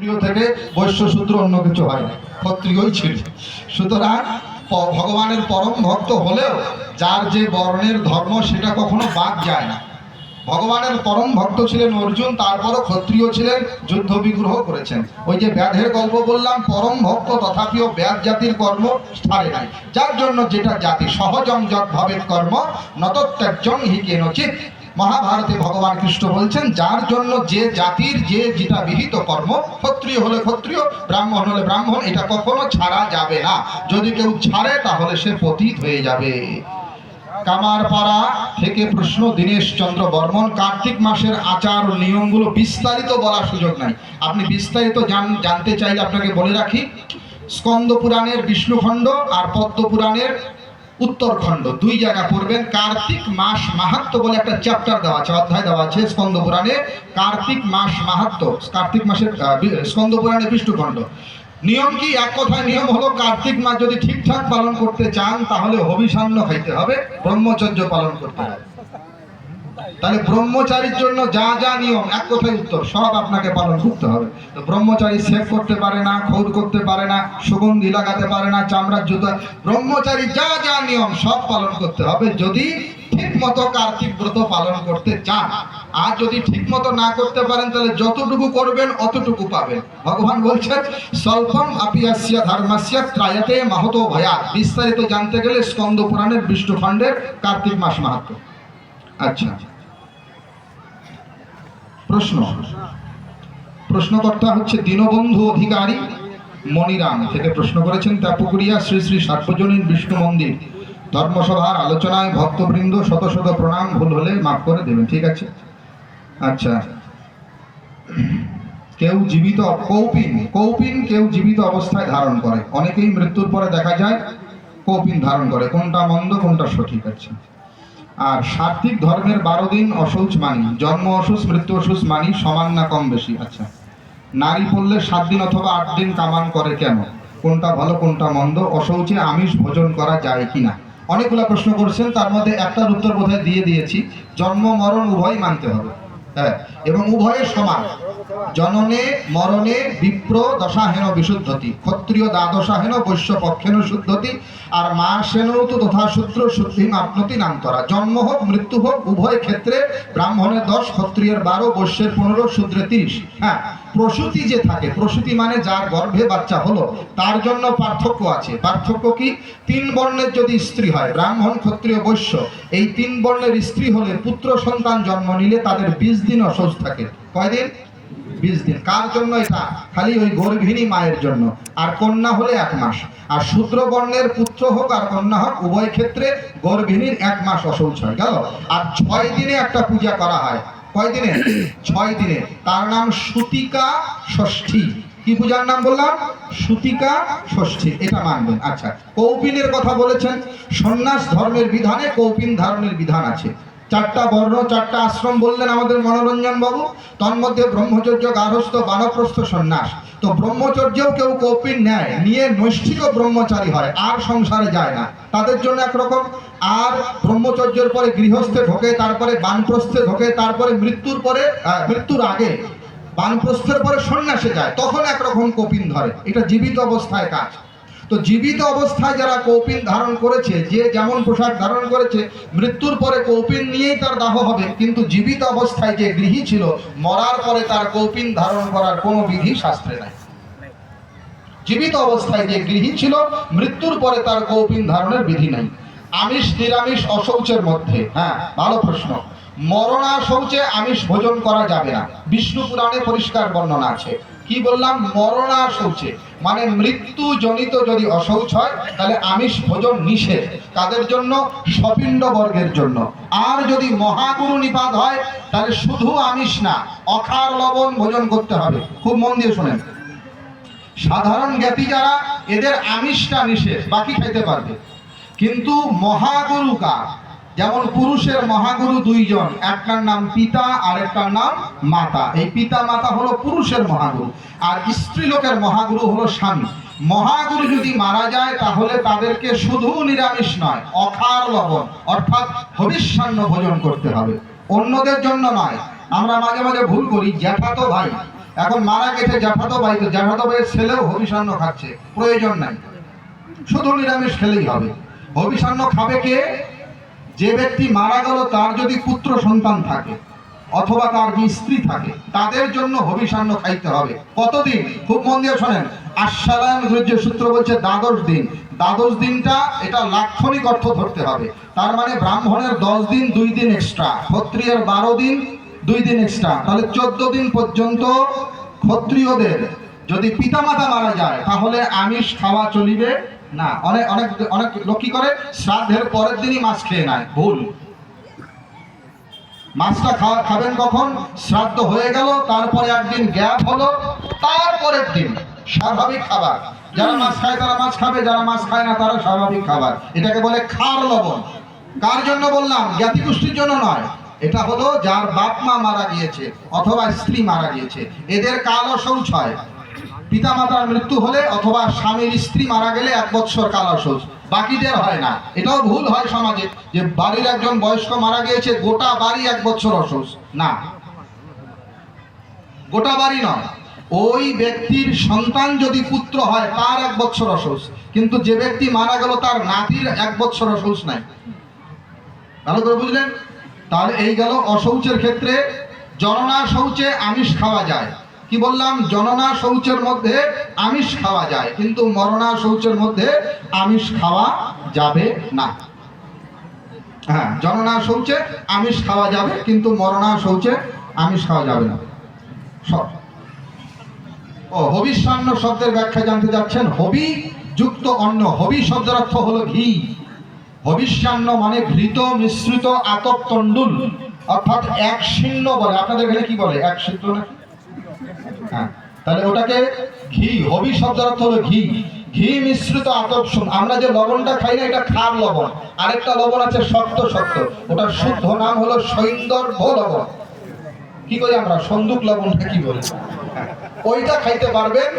ক্ষত্রিয় থেকে বৈশ্য সূত্র অন্য কিছু হয় না, ক্ষত্রিয়ই ছিল। সুতরাং ভগবানের পরম ভক্ত হলেও যার যে বর্ণের ধর্ম সেটা কখনো বাদ যায় না। ভগবানের পরম ভক্ত ছিলেন অর্জুন, তারপরও ক্ষত্রিয় ছিলেন, যুদ্ধ বিগ্রহ করেছেন। ওই যে ব্যাধের গল্প বললাম, পরম ভক্ত তথাপিও ব্যাধ জাতির কর্ম ছাড়ে নাই। যার জন্য যেটা জাতি সহজং যৎ ভবের কর্ম নতত্যাজ্যং হি কেনচিত মহাভারতে ভগবান কৃষ্ণ বলছেন, যার জন্য যে জাতির যে যেটা বিহিত কর্ম, ক্ষত্রিয় হলে ক্ষত্রিয়, ব্রাহ্মণ হলে ব্রাহ্মণ, এটা কখনো ছাড়া যাবে না। যদি কেউ ছাড়ে, তাহলে সে পতীত হয়ে যাবে। কামারপাড়া থেকে প্রশ্ন, দীনেশ চন্দ্র বর্মন, কার্তিক মাসের আচার ও নিয়মগুলো বিস্তারিত বলার সুযোগ নাই। আপনি বিস্তারিত জান- জানতে চাইলে আপনাকে বলে রাখি, স্কন্দ পুরাণের বিষ্ণুখণ্ড আর পদ্ম পুরাণের উত্তরখণ্ড। দুই জায়গা পড়বেন, কার্তিক মাস মাহাত্ম বলে একটা চ্যাপ্টার দেওয়া আছে, অধ্যায় দেওয়া আছে স্কন্দ পুরাণে। কার্তিক মাস মাহাত্ম কার্তিক মাসের স্কন্দ পুরাণে বিষ্ণুখণ্ড নিয়ম কি? এক কথায় নিয়ম হলো কার্তিক মাস যদি ঠিকঠাক পালন করতে চান, তাহলে হবিষান্ন খাইতে হবে, ব্রহ্মচর্য পালন করতে হবে। তাহলে ব্রহ্মচারীর জন্য যা যা নিয়ম, এক কথায় উত্তর, সব আপনাকে পালন করতে হবে। তো ব্রহ্মচারী সেভ করতে পারে না খৌর করতে পারে না, সুগন্ধি লাগাতে পারে না, চামড়ার জুতা, ব্রহ্মচারী যা যা নিয়ম, সব পালন করতে হবে। যদি ঠিক মতো কার্তিক ব্রত পালন করতে চান, আর যদি ঠিক মতো না করতে পারেন, তাহলে যতটুকু করবেন, অতটুকু পাবেন। ভগবান বলছেন স্বল্পম আপিয়াসিয়া ধর্মাস্য ত্রায়তে মাহতো ভয়াত বিস্তারিত জানতে গেলে স্কন্দ পুরাণের বিষ্ণুখণ্ডের কার্তিক মাস মাহাত্ম আচ্ছা। প্রশ্ন। প্রশ্নকর্তা হচ্ছে দীনবন্ধু অধিকারী মণিরাম থেকে প্রশ্ন করেছেন ত্যাপুকুরিয়া শ্রী শ্রী সার্বজনীন বিষ্ণু মন্দির, ধর্মসভার আলোচনায় ভক্তবৃন্দ শত শত প্রণাম, ভুল হলে মাফ করে দেবেন। ঠিক আছে? আচ্ছা। কেউ জীবিত, কৌপিন কৌপিন কেউ জীবিত অবস্থায় ধারণ করে। অনেকেই মৃত্যুর পরে দেখা যায় কৌপিন ধারণ করে। কোনটা মন্দ, কোনটা সঠিক? আছে আর সাত্বিক ধর্মের বারো দিন অসৌচ মানি, জন্ম অসুস মৃত্যু অসুস মানি সমান না কম বেশি? আচ্ছা। নারী পড়লে সাত দিন অথবা আট দিন কামান করে কেন? কোনটা ভালো, কোনটা মন্দ? অশৌচে আমিষ ভোজন করা যায় কি না? অনেকগুলো প্রশ্ন করছেন, তার মধ্যে একটার উত্তর বোধহয় দিয়ে দিয়েছি। জন্ম, মরণ উভয় মানতে হবে। হ্যাঁ এবং উভয়ের সমান। জননে, মরণে বিপ্র দশাহেন বিশুদ্ধতি, ক্ষত্রিয় দ্বাদশাহেন বৈশ্য পক্ষেন শুদ্ধতি, আর মা সেনও তো তথা সূত্র শুদ্ধি আপনতি নান্তরা জন্ম হোক, মৃত্যু হোক, উভয় ক্ষেত্রে ব্রাহ্মণের দশ, ক্ষত্রিয়ের বারো, বৈশ্যের পনেরো, শূদ্রে তিরিশ। হ্যাঁ প্রসূতি যে থাকে, প্রসূতি মানে যার গর্ভে বাচ্চা হলো, তার জন্য পার্থক্য আছে। পার্থক্য কি? তিন বর্ণের যদি স্ত্রী হয়, ব্রাহ্মণ, ক্ষত্রিয়, বৈশ্য, এই তিন বর্ণের স্ত্রী হলে পুত্র সন্তান জন্ম নিলে তাদের বিশ দিন অসুস্থ থাকে। কয়দিন? দিন কার জন্য এটা? খালি ওই গর্ভিণী মায়ের জন্য। আর কন্যা হলে এক মাস। আর পুত্র হোক আর কন্যা হোক, উভয় ক্ষেত্রে গর্ভিণীর এক মাস অসৌচ হয় গেল? আর ছয় দিনে একটা পূজা করা হয়। কয় দিনে ছয় দিনে। তার নাম সুতিকা ষষ্ঠী। কি পূজার নাম বললাম? সুতিকা ষষ্ঠী। এটা মানবেন। আচ্ছা কৌপিনের কথা বলেছেন। সন্ন্যাস ধর্মের বিধানে কৌপিন ধারণের বিধান আছে। চারটা বর্ণ, চারটা আশ্রম বললেন আমাদের মনোরঞ্জন বাবু। তন্মধ্যে ব্রহ্মচর্য গারস্থ বানপ্রস্থ সন্ন্যাস। তো ব্রহ্মচর্যও কেউ কৌপিন নেয় নিয়ে নৈষ্ঠিক ব্রহ্মচারী হয়, আর সংসারে যায় না। তাদের জন্য একরকম। আর ব্রহ্মচর্যের পরে গৃহস্থে ঢোকে, তারপরে বানপ্রস্থে ঢোকে, তারপরে মৃত্যুর পরে মৃত্যুর আগে বানপ্রস্থের পরে সন্ন্যাসে যায়, তখন একরকম কপিন ধরে। এটা জীবিত অবস্থায় কাজ। তো জীবিত অবস্থায় যারা কৌপিন ধারণ করেছে, যে যেমন পোশাক ধারণ করেছে, মৃত্যুর পরে কৌপিন নিয়েই তার দাহ হবে। কিন্তু জীবিত অবস্থায় যে গৃহী ছিল, মরার পরে তার কৌপিন ধারণ করার কোনো বিধি শাস্ত্রে নাই। জীবিত অবস্থায় যে গৃহী ছিল, মৃত্যুর পরে তার কৌপিন ধারণের বিধি নাই। আমিষ, নিরামিষ, অশৌচের মধ্যে হ্যাঁ ভালো প্রশ্ন। মরণা শৌচে আমিষ ভোজন করা যাবে না। বিষ্ণু পুরাণে পরিষ্কার বর্ণনা আছে। কি বললাম? মরণা শৌচে মানে মৃত্যু জনিত যদি অশৌচ হয়, তাহলে আমিষ ভোজন নিষেধ। কাদের জন্য? সপিণ্ড বর্গের জন্য। আর যদি মহাগুরু নিপাত হয়, তাহলে শুধু আমিষ না, অখার লবণ ভোজন করতে হবে। খুব মন দিয়ে শোনেন। সাধারণ জ্ঞাতি যারা, এদের আমিষটা নিষেধ, বাকি খাইতে পারবে। কিন্তু মহাগুরু কার? যেমন পুরুষের মহাগুরু দুইজন, একটার নাম পিতা আর একটার নাম মাতা। এই পিতা, মাতা হলো পুরুষের মহাগুরু, আর স্ত্রী লোকের মহাগুরু হলো স্বামী। মহাগুরু যদি মারা যায়, তাহলে তাদেরকে শুধু নিরামিষ নয় অখার লবণ, অর্থাৎ হবিষ্যান্ন ভোজন করতে হবে। অন্যদের জন্য নয়, আমরা মাঝে মাঝে ভুল করি জ্যাঠা তো ভাই। এখন মারা গেছে জ্যাঠাতো ভাই, তো জ্যাঠাতো ভাইয়ের ছেলেও হবিষান্ন খাচ্ছে, প্রয়োজন নাই। শুধু নিরামিষ খেলেই হবে। হবিষান্ন খাবে কে? যে ব্যক্তি মারা গেল, তার যদি পুত্র সন্তান থাকে অথবা তার যে স্ত্রী থাকে, তাদের জন্য হবিষান্ন খাইতে হবে। কতদিন? খুব মন দিয়ে শোনেন। আশ্বারায়ণ গুরুজ্য সূত্র বলছে দ্বাদশ দিন। দ্বাদশ দিনটা এটা লাক্ষণিক অর্থ ধরতে হবে। তার মানে ব্রাহ্মণের দশ দিন, দুই দিন এক্সট্রা ক্ষত্রিয়ের বারো দিন, দুই দিন এক্সট্রা তাহলে চোদ্দ দিন পর্যন্ত ক্ষত্রিয়দের যদি পিতামাতা মারা যায়, তাহলে আমিষ খাওয়া চলিবে। না, অনেক অনেক অনেক লোক কি করে? শ্রাদ্ধের পরের দিনই মাছ খেয়ে নেয়, ভুল। মাছটা খাওয়া, খাবেন কখন? শ্রাদ্ধ হয়ে গেল, তারপরে একদিন গ্যাপ হলো, তারপরের দিন স্বাভাবিক খাবার। যারা মাছ খায় তারা মাছ খাবে, যারা মাছ খায় না তারা স্বাভাবিক খাবার। এটাকে বলে খার লবণ। কার জন্য বললাম? জ্ঞাতি গোষ্ঠীর জন্য নয়। এটা হলো যার বাপ মা মারা গিয়েছে, অথবা স্ত্রী মারা গিয়েছে। এদের কালো শৌচ হয়। পিতা মাতার মৃত্যু হলে অথবা স্বামীর স্ত্রী মারা গেলে এক বৎসর কালো শৌচ বাকিদের হয় না। এটাও ভুল হয় সমাজে যে বাড়ির একজন বয়স্ক মারা গিয়েছে, গোটা বাড়ি এক বছর অসুস না। গোটা বাড়ি নয়। ওই ব্যক্তির সন্তান যদি পুত্র হয়, তার এক বছর অসুস কিন্তু যে ব্যক্তি মারা গেল, তার নাতির এক বছর অসুস নাই। ভালো করে বুঝলেন? তাহলে এই গেল অশৌচের ক্ষেত্রে জননা শৌচে আমিষ খাওয়া যায়। কি বললাম? জননা শৌচের মধ্যে আমিষ খাওয়া যায়, কিন্তু মরণা শৌচের মধ্যে আমিষ খাওয়া যাবে না। হ্যাঁ জননা শৌচে আমিষ খাওয়া যাবে, কিন্তু মরণা শৌচে আমিষ খাওয়া যাবে না। ও, হবিষ্যান্ন শব্দের ব্যাখ্যা জানতে যাচ্ছেন। হবি যুক্ত অন্ন, হবি শব্দের অর্থ হলো ঘি। হবিষ্যান্ন মানে ঘৃত, মিশ্রিত, আতপ, তণ্ডুল। অর্থাৎ এক শীর্ণ বলে। আপনাদের এখানে কি বলে? এক সিদ্ধ নাকি হ্যাঁ। তাহলে ওটাকে ঘি হবি শব্দের অর্থ হলো ঘি। ঘি মিশ্রিত আতপ আমরা যে লবণটা খাই না এটা খার লবণ। আরেকটা লবণ আছে শক্ত শক্ত। ওটার শুদ্ধ নাম হলো সৈন্দর্ভ লবণ। কি করি আমরা? সন্দুক লবণটা কি বলি? হ্যাঁ, ওইটা খাইতে পারবেন